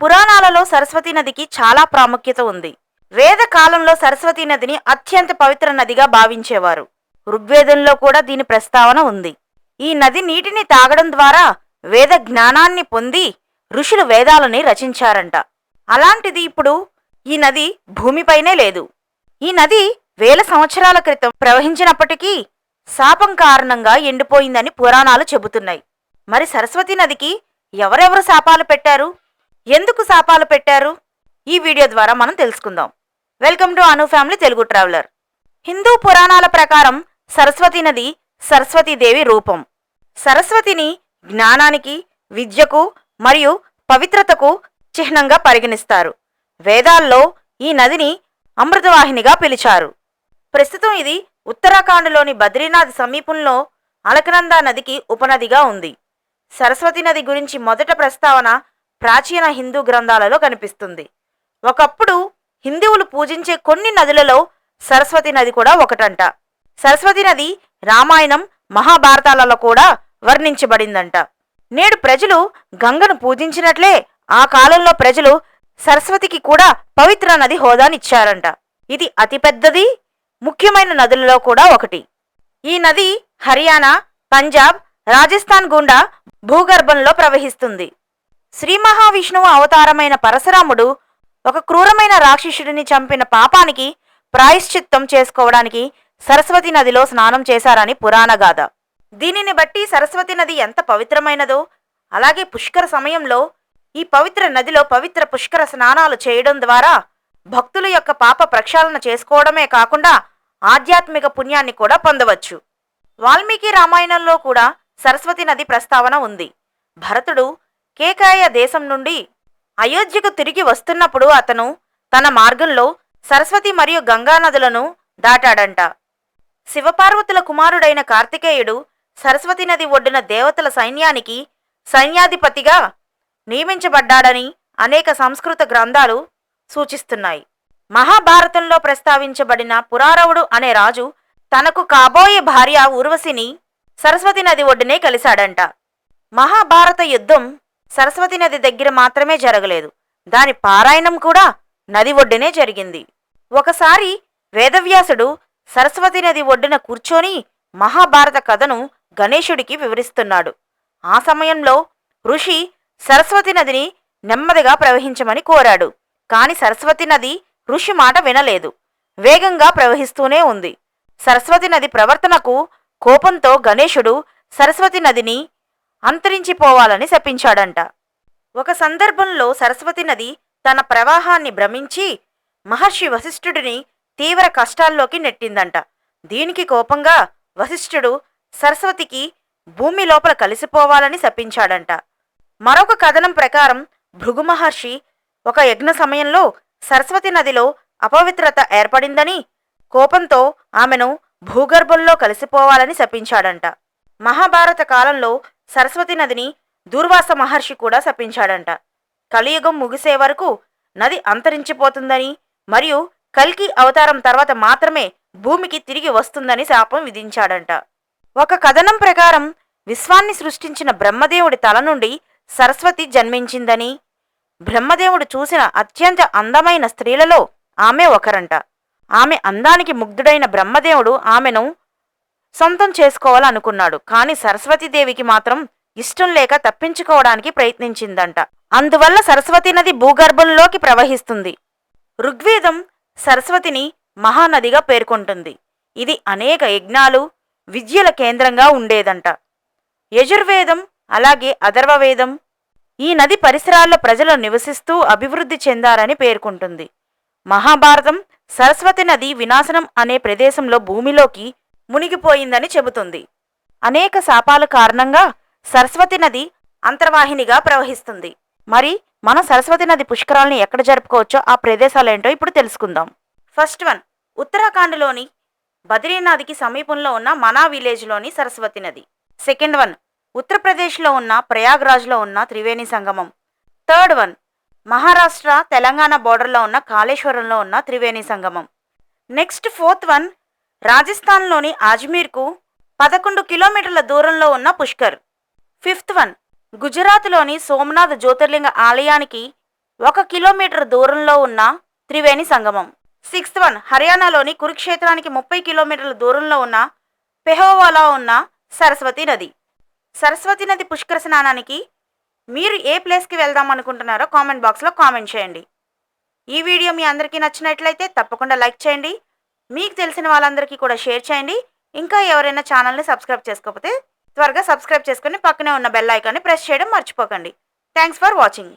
పురాణాలలో సరస్వతి నదికి చాలా ప్రాముఖ్యత ఉంది. వేద కాలంలో సరస్వతి నదిని అత్యంత పవిత్ర నదిగా భావించేవారు. ఋగ్వేదంలో కూడా దీని ప్రస్తావన ఉంది. ఈ నది నీటిని తాగడం ద్వారా వేద జ్ఞానాన్ని పొంది ఋషులు వేదాలని రచించారంట. అలాంటిది ఇప్పుడు ఈ నది భూమిపైనే లేదు. ఈ నది వేల సంవత్సరాల క్రితం ప్రవహించినప్పటికీ శాపం కారణంగా ఎండిపోయిందని పురాణాలు చెబుతున్నాయి. మరి సరస్వతి నదికి ఎవరెవరు శాపాలు పెట్టారు? ఎందుకు శాపాలు పెట్టారు? ఈ వీడియో ద్వారా మనం తెలుసుకుందాం. Welcome to Anu family Telugu traveller. Hindu పురాణాల ప్రకారం సరస్వతి నది సరస్వతీదేవి రూపం. సరస్వతిని జ్ఞానానికి విద్యకు మరియు పవిత్రతకు చిహ్నంగా పరిగణిస్తారు. వేదాల్లో ఈ నదిని అమృతవాహినిగా పిలిచారు. ప్రస్తుతం ఇది ఉత్తరాఖండ్లోని బద్రీనాథ్ సమీపంలో అలకనందా నదికి ఉపనదిగా ఉంది. సరస్వతి నది గురించి మొదట ప్రస్తావన ప్రాచీన హిందూ గ్రంథాలలో కనిపిస్తుంది. ఒకప్పుడు హిందువులు పూజించే కొన్ని నదులలో సరస్వతి నది కూడా ఒకటంట. సరస్వతి నది రామాయణం మహాభారతాలలో కూడా వర్ణించబడిందంట. నేడు ప్రజలు గంగను పూజించినట్లే ఆ కాలంలో ప్రజలు సరస్వతికి కూడా పవిత్ర నది హోదానిచ్చారంట. ఇది అతిపెద్దది ముఖ్యమైన నదులలో కూడా ఒకటి. ఈ నది హర్యానా పంజాబ్ రాజస్థాన్ గుండా భూగర్భంలో ప్రవహిస్తుంది. శ్రీ మహావిష్ణువు అవతారమైన పరశురాముడు ఒక క్రూరమైన రాక్షసుడిని చంపిన పాపానికి ప్రాయశ్చిత్తం చేసుకోవడానికి సరస్వతి నదిలో స్నానం చేశారని పురాణగాథ దీనిని బట్టి సరస్వతి నది ఎంత పవిత్రమైనదో అలాగే పుష్కర సమయంలో ఈ పవిత్ర నదిలో పవిత్ర పుష్కర స్నానాలు చేయడం ద్వారా భక్తుల యొక్క పాప ప్రక్షాళన చేసుకోవడమే కాకుండా ఆధ్యాత్మిక పుణ్యాన్ని కూడా పొందవచ్చు. వాల్మీకి రామాయణంలో కూడా సరస్వతి నది ప్రస్తావన ఉంది. భరతుడు కేకాయ దేశం నుండి అయోధ్యకు తిరిగి వస్తున్నప్పుడు అతను తన మార్గంలో సరస్వతి మరియు గంగా నదులను దాటాడంట. శివపార్వతుల కుమారుడైన కార్తికేయుడు సరస్వతి నది ఒడ్డున దేవతల సైన్యానికి సైన్యాధిపతిగా నియమించబడ్డాడని అనేక సంస్కృత గ్రంథాలు సూచిస్తున్నాయి. మహాభారతంలో ప్రస్తావించబడిన పురారవుడు అనే రాజు తనకు కాబోయే భార్య ఊర్వశిని సరస్వతి నది ఒడ్డునే కలిశాడంట. మహాభారత యుద్ధం సరస్వతి నది దగ్గర మాత్రమే జరగలేదు. దాని పారాయణం కూడా నది ఒడ్డునే జరిగింది. ఒకసారి వేదవ్యాసుడు సరస్వతి నది ఒడ్డున కూర్చొని మహాభారత కథను గణేశుడికి వివరిస్తున్నాడు. ఆ సమయంలో ఋషి సరస్వతి నదిని నెమ్మదిగా ప్రవహించమని కోరాడు. కాని సరస్వతి నది ఋషి మాట వినలేదు. వేగంగా ప్రవహిస్తూనే ఉంది. సరస్వతి నది ప్రవర్తనకు కోపంతో గణేశుడు సరస్వతి నదిని అంతరించిపోవాలని శపించాడంట. ఒక సందర్భంలో సరస్వతి నది తన ప్రవాహాన్ని భ్రమించి మహర్షి వశిష్ఠుడిని తీవ్ర కష్టాల్లోకి నెట్టిందంట. దీనికి కోపంగా వశిష్ఠుడు సరస్వతికి భూమి లోపల కలిసిపోవాలని శపించాడంట. మరొక కథనం ప్రకారం భృగు మహర్షి ఒక యజ్ఞ సమయంలో సరస్వతి నదిలో అపవిత్రత ఏర్పడిందని కోపంతో ఆమెను భూగర్భంలో కలిసిపోవాలని శపించాడంట. మహాభారత కాలంలో సరస్వతి నదిని దూర్వాస మహర్షి కూడా శపించాడంట. కలియుగం ముగిసే వరకు నది అంతరించిపోతుందని మరియు కల్కి అవతారం తర్వాత మాత్రమే భూమికి తిరిగి వస్తుందని శాపం విధించాడంట. ఒక కథనం ప్రకారం విశ్వాన్ని సృష్టించిన బ్రహ్మదేవుడి తల నుండి సరస్వతి జన్మించిందని బ్రహ్మదేవుడు చూసిన అత్యంత అందమైన స్త్రీలలో ఆమె ఒకరంట. ఆమె అందానికి ముగ్ధుడైన బ్రహ్మదేవుడు ఆమెను సొంతం చేసుకోవాలనుకున్నాడు. కానీ సరస్వతీదేవికి మాత్రం ఇష్టం లేక తప్పించుకోవడానికి ప్రయత్నించిందంట. అందువల్ల సరస్వతి నది భూగర్భంలోకి ప్రవహిస్తుంది. ఋగ్వేదం సరస్వతిని మహానదిగా పేర్కొంటుంది. ఇది అనేక యజ్ఞాలు విద్యల కేంద్రంగా ఉండేదంట. యజుర్వేదం అలాగే అథర్వవేదం ఈ నది పరిసరాల్లో ప్రజలు నివసిస్తూ అభివృద్ధి చెందారని పేర్కొంటుంది. మహాభారతం సరస్వతి నది వినాశనం అనే ప్రదేశంలో భూమిలోకి మునిగిపోయిందని చెబుతుంది. అనేక శాపాల కారణంగా సరస్వతి నది అంతర్వాహినిగా ప్రవహిస్తుంది. మరి మనం సరస్వతి నది పుష్కరాల్ని ఎక్కడ జరుపుకోవచ్చో ఆ ప్రదేశాలేంటో ఇప్పుడు తెలుసుకుందాం. ఫస్ట్ వన్ ఉత్తరాఖండ్లోని బద్రీనాథ్కి సమీపంలో ఉన్న మనా విలేజ్లోని సరస్వతి నది. సెకండ్ వన్ ఉత్తరప్రదేశ్లో ఉన్న ప్రయాగ్రాజ్లో ఉన్న త్రివేణి సంగమం. థర్డ్ వన్ మహారాష్ట్ర తెలంగాణ బోర్డర్లో ఉన్న కాళేశ్వరంలో ఉన్న Triveni Sangam. Next fourth one రాజస్థాన్లోని అజ్మీర్కు పదకొండు కిలోమీటర్ల దూరంలో ఉన్న పుష్కర్. Fifth one. గుజరాత్లోని సోమనాథ్ జ్యోతిర్లింగ ఆలయానికి ఒక కిలోమీటర్ దూరంలో ఉన్న త్రివేణి సంగమం. Sixth one. హర్యానాలోని కురుక్షేత్రానికి ముప్పై కిలోమీటర్ల దూరంలో ఉన్న పెహోవాలో ఉన్న సరస్వతి నది. సరస్వతి నది పుష్కర స్నానానికి మీరు ఏ ప్లేస్కి వెళ్దాం అనుకుంటున్నారో కామెంట్ బాక్స్లో కామెంట్ చేయండి. ఈ వీడియో మీ అందరికీ నచ్చినట్లయితే తప్పకుండా లైక్ చేయండి. మీకు తెలిసిన వాళ్ళందరికీ కూడా షేర్ చేయండి. ఇంకా ఎవరైనా ఛానల్ని సబ్స్క్రైబ్ చేసుకోకపోతే త్వరగా సబ్స్క్రైబ్ చేసుకుని పక్కనే ఉన్న బెల్ ఐకాన్ని ప్రెస్ చేయడం మర్చిపోకండి. Thanks for watching.